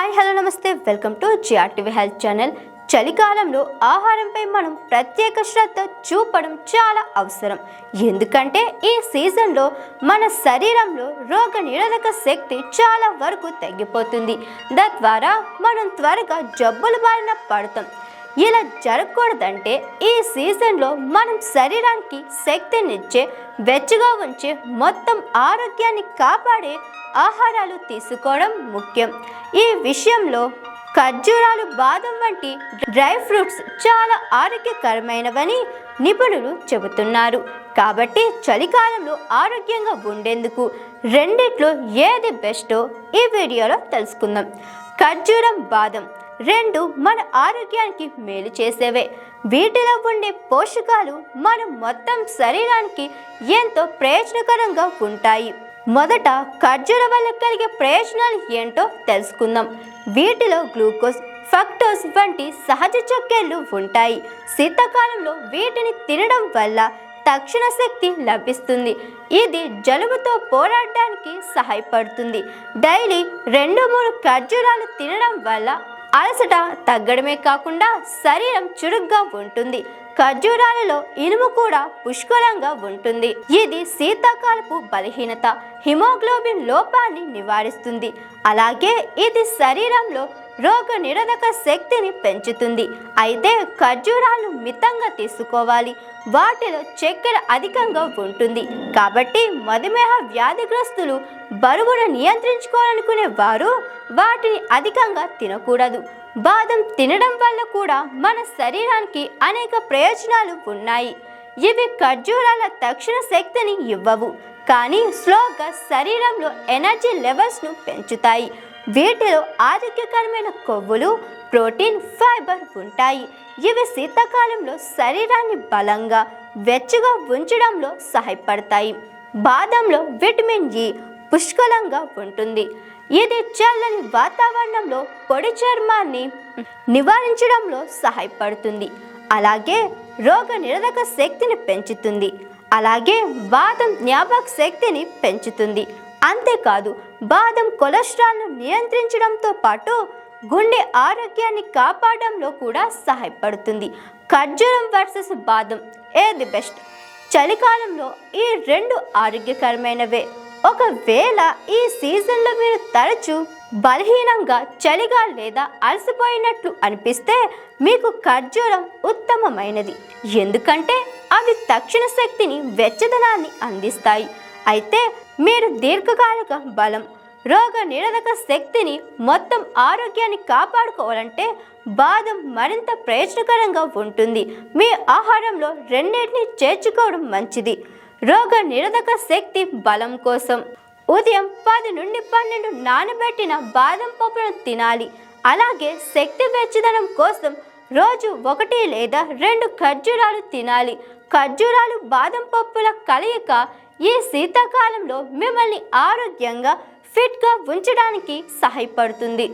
Hi hello namaste. Welcome to GRTV health channel. చలికాలంలో ఆహారంపై మనం ప్రత్యేక శ్రద్ధ చూపడం చాలా అవసరం. ఎందుకంటే ఈ సీజన్లో మన శరీరంలో రోగ నిరోధక శక్తి చాలా వరకు తగ్గిపోతుంది. తద్వారా మనం త్వరగా జబ్బుల బారిన పడతాం. ఇలా జరగకూడదంటే ఈ సీజన్లో మనం శరీరానికి శక్తినిచ్చే వెచ్చగా ఉంచే మొత్తం ఆరోగ్యాన్ని కాపాడే ఆహారాలు తీసుకోవడం ముఖ్యం. ఈ విషయంలో ఖర్జూరాలు బాదం వంటి డ్రై ఫ్రూట్స్ చాలా ఆరోగ్యకరమైనవని నిపుణులు చెబుతున్నారు. కాబట్టి చలికాలంలో ఆరోగ్యంగా ఉండేందుకు రెండిట్లో ఏది బెస్టో ఈ వీడియోలో తెలుసుకుందాం. ఖర్జూరం బాదం రెండు మన ఆరోగ్యానికి మేలు చేసేవే. వీటిలో ఉండే పోషకాలు మన మొత్తం శరీరానికి ఎంతో ప్రయోజనకరంగా ఉంటాయి. మొదట ఖర్జూర వల్ల కలిగే ప్రయోజనాలు ఏంటో తెలుసుకుందాం. వీటిలో గ్లూకోజ్ ఫక్టోస్ వంటి సహజ చక్కెరలు ఉంటాయి. శీతాకాలంలో వీటిని తినడం వల్ల తక్షణ శక్తి లభిస్తుంది. ఇది జలుబుతో పోరాడడానికి సహాయపడుతుంది. డైలీ రెండు మూడు ఖర్జూరాలు తినడం వల్ల అలసట తగ్గడమే కాకుండా శరీరం చురుగ్గా ఉంటుంది. ఖర్జూరాలలో ఇనుము కూడా పుష్కలంగా ఉంటుంది. ఇది శీతాకాలపు బలహీనత హిమోగ్లోబిన్ లోపాన్ని నివారిస్తుంది. అలాగే ఇది శరీరంలో రోగ నిరోధక శక్తిని పెంచుతుంది. అయితే ఖర్జూరాలు మితంగా తీసుకోవాలి. వాటిలో చక్కెర అధికంగా ఉంటుంది. కాబట్టి మధుమేహ వ్యాధిగ్రస్తులు బరువును నియంత్రించుకోవాలనుకునే వారు వాటిని అధికంగా తినకూడదు. బాదం తినడం వల్ల కూడా మన శరీరానికి అనేక ప్రయోజనాలు ఉన్నాయి. ఇవి ఖర్జూరాల తక్షణ శక్తిని ఇవ్వవు. కానీ స్లోగా శరీరంలో ఎనర్జీ లెవెల్స్ను పెంచుతాయి. వీటిలో ఆరోగ్యకరమైన కొవ్వులు ప్రోటీన్ ఫైబర్ ఉంటాయి. ఇవి శీతాకాలంలో శరీరాన్ని బలంగా వెచ్చగా ఉంచడంలో సహాయపడతాయి. బాదంలో విటమిన్ ఇ పుష్కలంగా ఉంటుంది. ఇది చల్లని వాతావరణంలో పొడి చర్మాన్ని నివారించడంలో సహాయపడుతుంది. అలాగే రోగ నిరోధక శక్తిని పెంచుతుంది. అలాగే బాదం జ్ఞాపక శక్తిని పెంచుతుంది. అంతేకాదు బాదం కొలెస్ట్రాల్ను నియంత్రించడంతో పాటు గుండె ఆరోగ్యాన్ని కాపాడడంలో కూడా సహాయపడుతుంది. ఖర్జూరం వర్సెస్ బాదం ఏది బెస్ట్? చలికాలంలో ఈ రెండు ఆరోగ్యకరమైనవే. ఒకవేళ ఈ సీజన్లో మీరు తరచూ బలహీనంగా చలిగా లేదా అలసిపోయినట్లు అనిపిస్తే మీకు ఖర్జూరం ఉత్తమమైనది. ఎందుకంటే అవి తక్షణ శక్తిని వెచ్చదనాన్ని అందిస్తాయి. అయితే మీరు దీర్ఘకాలిక బలం రోగ నిరోధక శక్తిని మొత్తం ఆరోగ్యాన్ని కాపాడుకోవాలంటే బాదం మరింత ప్రయోజనకరంగా ఉంటుంది. మీ ఆహారంలో రెండింటిని చేర్చుకోవడం మంచిది. రోగ నిరోధక శక్తి బలం కోసం ఉదయం పది నుండి పన్నెండు నానబెట్టిన బాదం పప్పును తినాలి. అలాగే శక్తి వెచ్చదనం కోసం రోజు ఒకటి లేదా రెండు ఖర్జూరాలు తినాలి. ఖర్జూరాలు బాదం పప్పుల కలయిక ఈ శీతాకాలంలో మిమ్మల్ని ఆరోగ్యంగా ఫిట్గా ఉంచడానికి సహాయపడుతుంది.